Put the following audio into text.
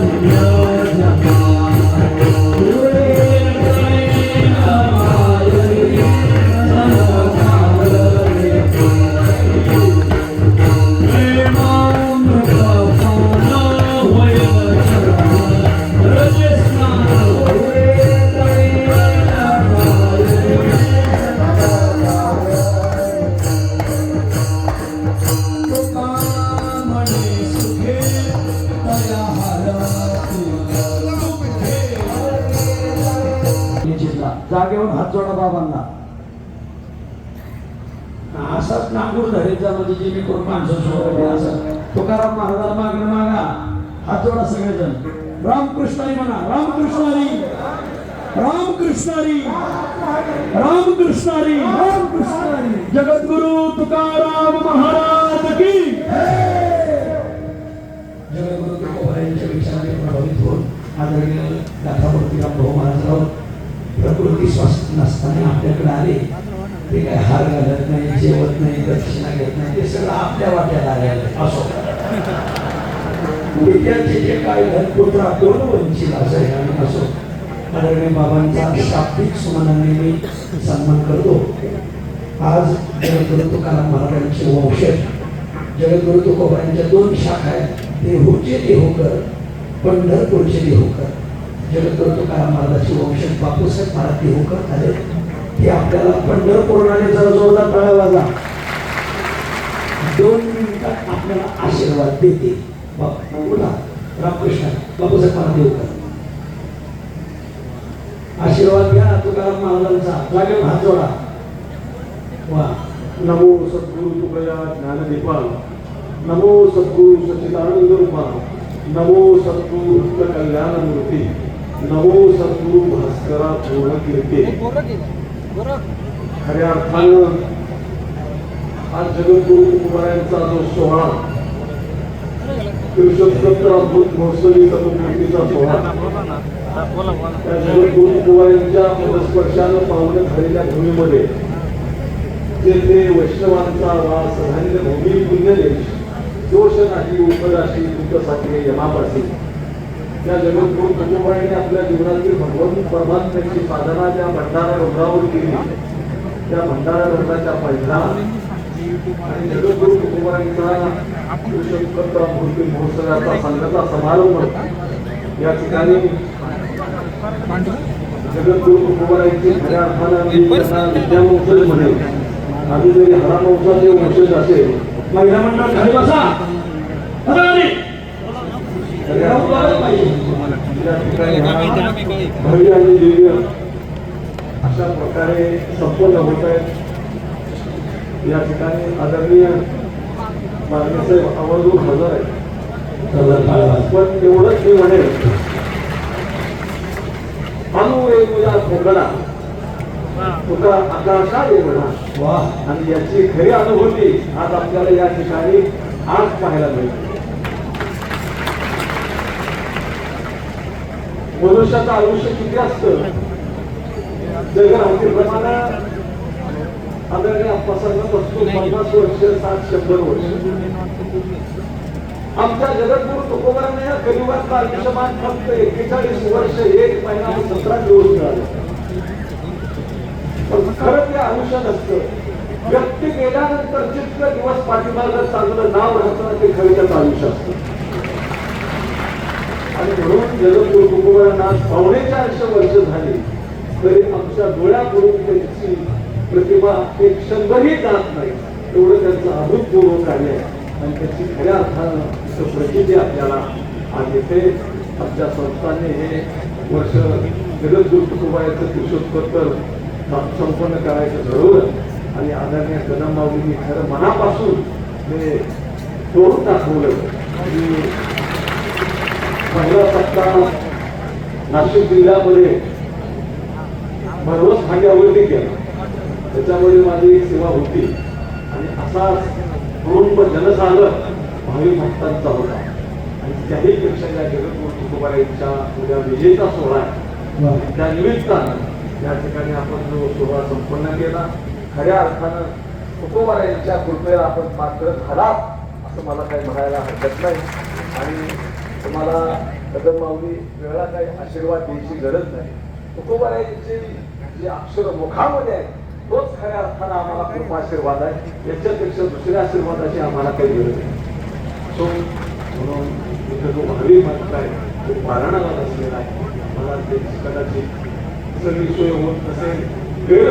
know. बाबांना. असाच नागूर धरेचा म्हणजे जे मी करून माणसं सोडले असं. तुकाराम महाराजाला मागणं मागा. हात जोडा सगळेजण. रामकृष्णारी म्हणा रामकृष्णारी रामकृष्णारी रामकृष्णारी रामकृष्णारी जगद्गुरु तुकाराम महाराज की जगद्गुरु तुकोबारायांच्या विचाराने प्रभावित होऊन आदरणीय दादामूर्ती रामभाऊ महाराजराव प्रकृती स्वस्थ नसताना आपल्याकडे आले ते काय हार घालत नाही जेवत नाही दक्षिणा घेत नाही ते सगळं आपल्या वाट्याला आलेलं असो विद्यार्थी जे काय धनपुत्र दोन वंचित असेल आणि असो अरण्य बाबांचा शाब्दिक सुमानाने मी सन्मान करतो. आज जगद्गुरु तुकाराम महाराजांचे वंशज जगद्गुरु तुकोबारांच्या दोन शाखा आहेत देहूचे देहूकर पंढरपूरचे देहूकर. जगद्गुरु तुकाराम महाराजांचे वंशज बापूसाहेब महाराज देहूकर झाले. ते आपल्याला पंढरपूरनाने जर जोरदार टाळ्या वाजा दोन मिनिटात आपल्याला आशीर्वाद देते बापूला रामकृष्ण बापूसाहेब महाराज देहूकर आशीर्वाद घ्या तुकाराम महाराजांचा. लागेल हात जोडा. वा. नमो सद्गुरु तुकया ज्ञानदीपा. नमो सद्गुरु सच्चिदानंद रूपा. नमो सद्गुरु कल्याण मूर्ती नमो सद्गुरु भास्करा पूर्ण कीर्ती खऱ्या अर्थानं आज जगद्गुरु तुकारायांचा जो सोहळा पुरुषोत्तर अद्भुत महोत्सवी तत्वमूर्तीचा सोहळा त्या जगद्गुरु तुकारायांच्या पदस्पर्शानं पावलं झालेल्या भूमीमध्ये जेथे वैष्णवांचा वास धान्य भूमी पुण्यदेश दोष नाही उपराशी दुःखसाठी त्या जगद्गुरु तुकोबाईने आपल्या जीवनातील भगवंत परमात्म्याची साधना ज्या भंडारा डोंगरावर केली त्या भंडारा डोंगराच्या पहिला आणि जगद्गुरु तुकोबाईंचा मूर्ती महोत्सवाचा संघाचा समारंभ या ठिकाणी जगद्गुरु तुकोबाईंची खऱ्या अर्थानं मी त्यांना विद्यावंशज म्हणेन आम्ही जरी हरामवंशाचे वंशज असेल महिला मंडळ घरी बसा हराने. तरी राहून पाहिजे या ठिकाणी हा भव्य आणि दिव्य अशा प्रकारे संपन्न होत आहेत. या ठिकाणी आदरणीय बाळगेसाहेब आवर्जून हजर आहेत. धन्यवाद. पण एवढंच मी म्हणेन अनु तुझ्या खोकला. तुका आकाशा म्हणा? वा आणि याची खरी अनुभूती आज आपल्याला या ठिकाणी आज पाहायला मिळते. मनुष्याचं आयुष्य किती असतं? जगरावतीप्रमाणे आदरणीय आप्पासाहेब पन्नास वर्ष सात शंभर वर्ष. आमच्या जगद्गुरु तुकोबारांना या कलियुगातलं आयुष्यमान फक्त एकेचाळीस वर्ष एक महिना सतरा दिवस मिळाले. पण खरं ते आयुष्य नसतं. व्यक्ती गेल्यानंतर जितकं दिवस पाठीमागं चांगलं नाव राहतं ते खरं त्याचं आयुष्य असतं. आणि म्हणून जगद्गुरु तुकोबारांना पावणे चारशे वर्ष झाली तरी आमच्या डोळ्यापुढून त्यांची प्रतिमा एक क्षणभरही जात नाही एवढं त्यांचं अभूतपूर्व कार्य आहे. आणि त्याची खऱ्या अर्थानं इथं प्रचिती आपल्याला आज येथे आमच्या संस्थांनी हे वर्ष जगद्गुरु तुकोबायाचं पुरुषोत्तर संपन्न करायचं ठरवलं आणि आदरणीय कदम माऊलींनी खरं मनापासून हे तोडून दाखवलं आणि पहिला सप्ताह नाशिक जिल्ह्यामध्ये भरवस आवडती केला त्याच्यामध्ये माझी एक सेवा होती. आणि असाच कुटुंब जनसागर भावी भक्तांचा होता. आणि त्याही पेक्षा या जगद्गुरु तुकोबारायांच्या उद्या विजेचा सोहळा आहे. त्या निमित्तानं या ठिकाणी आपण जो सोहळा संपन्न केला. खऱ्या अर्थानं तुकोबारायांच्या कृपेला आपण पात्र झाला असं मला काही म्हणायला हरकत नाही. आणि तुम्हाला कदम माऊली वेळा काही आशीर्वाद द्यायची गरज नाही. तुकोबारायांचे जे अक्षर मुखामध्ये आहेत तोच खऱ्या अर्थानं आम्हाला खूप आशीर्वाद आहे. याच्यापेक्षा दुसऱ्या आशीर्वादाची आम्हाला काही गरज नाही. सो म्हणून इथं जो भावी मंत्र आहे तो वारणाला नसलेला आहे मला ते कदाचित सगळी सोय होत नसेल. वेळ